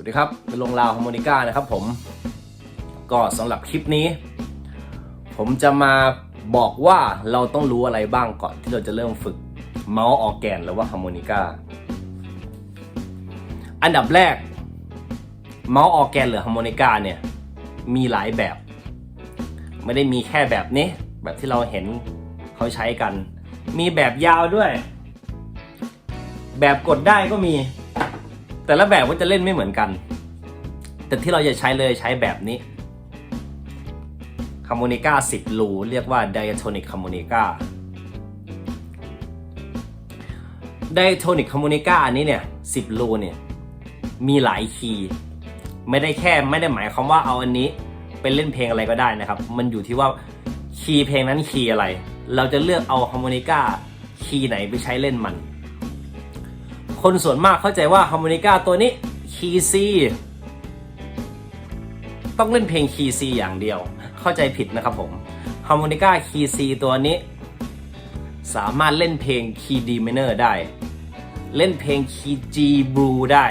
วัสดีครับเป็นลงราวฮาร์โมนิก้านะครับผม ก็สำหรับคลิปนี้ ผมจะมาบอกว่าเราต้องรู้อะไรบ้างก่อนที่เราจะเริ่มฝึกเมาส์ออแกนหรือว่าฮาร์โมนิก้า อันดับแรก เมาส์ออแกนหรือฮาร์โมนิก้าเนี่ย มีหลายแบบ ไม่ได้มีแค่แบบนี้ แบบที่เราเห็นเขาใช้กัน มีแบบยาวด้วย แบบกดได้ก็มี แต่ละแบบก็จะเล่นไม่เหมือนกัน แต่ที่เราจะใช้เลยใช้แบบนี้ฮาร์โมนิก้า10รูเรียกว่า diatonic harmonica diatonic harmonica อันนี้เนี่ย10รูเนี่ยมีหลายคีย์ไม่ได้แค่ไม่ได้หมายความว่าเอาอันนี้ไปเล่นเพลงอะไรก็ได้นะครับ มันอยู่ที่ว่าคีย์เพลงนั้นคีย์อะไร เราจะเลือกเอาฮาร์โมนิก้าคีย์ไหนไปใช้เล่นมัน คนส่วนมากเข้าใจว่าฮาร์โมนิก้าตัวนี้คีย์ซีต้องเล่นเพลงคีย์ซีอย่างเดียว เข้าใจผิดนะครับผมฮาร์โมนิก้าคีย์ซีตัวนี้ สามารถเล่นเพลงคีย์ดีมเนอร์ได้ เล่นเพลงคีย์จีบลูได้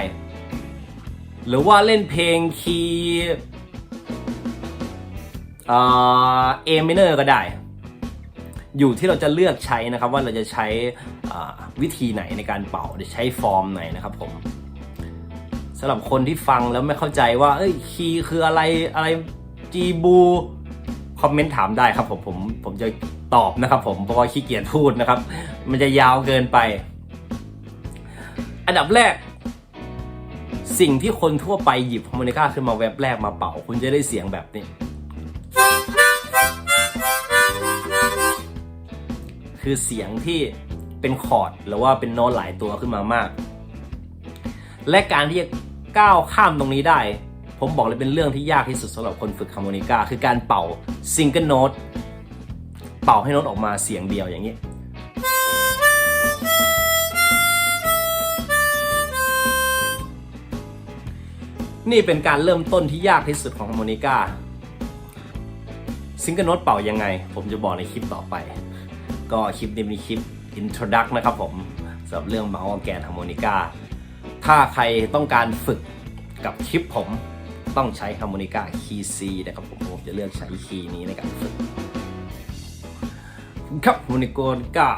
หรือว่าเล่นเพลงคีย์เอ่อเอมิเนอร์ก็ได้ อยู่ที่เราจะเลือกใช้นะครับว่าเราจะใช้วิธีไหนในการเป่าจะใช้ฟอร์มไหนนะครับผมสำหรับคนที่ฟังแล้วไม่เข้าใจว่าเอ้ยคีย์คืออะไรอะไรจีบูคอมเมนต์ถามได้ครับผมผมผมจะตอบนะครับผมเพราะว่าขี้เกียจพูดนะครับ มันจะยาวเกินไป อันดับแรก สิ่งที่คนทั่วไปหยิบฮาร์โมนิก้าขึ้นมาแวบแรกมาเป่า คุณจะได้เสียงแบบนี้ คือเสียงที่เป็นคอร์ดหรือว่าเป็นโน้ตหลายตัวขึ้นมามาก และการที่จะก้าวข้ามตรงนี้ได้ ผมบอกเลยเป็นเรื่องที่ยากที่สุดสำหรับคนฝึกฮาร์โมนิกาคือการเป่าซิงเกิลโน้ตเป่าให้โน้ตออกมาเสียงเดียวอย่างนี้นี่เป็นการเริ่มต้นที่ยากที่สุดของฮาร์โมนิกาซิงเกิลโน้ตเป่ายังไง ผมจะบอกในคลิปต่อไป ก็คลิปนี้มีคลิปอินโทรดักนะครับผมสำหรับเรื่องเมาส์ออร์แกนฮาร์โมนิกาถ้าใครต้องการฝึกกับคลิปผมต้องใช้ฮาร์โมนิกาคีย์ C นะครับผมผมจะเลือกใช้คีย์นี้ในการฝึกครับฮาร์โมนิกา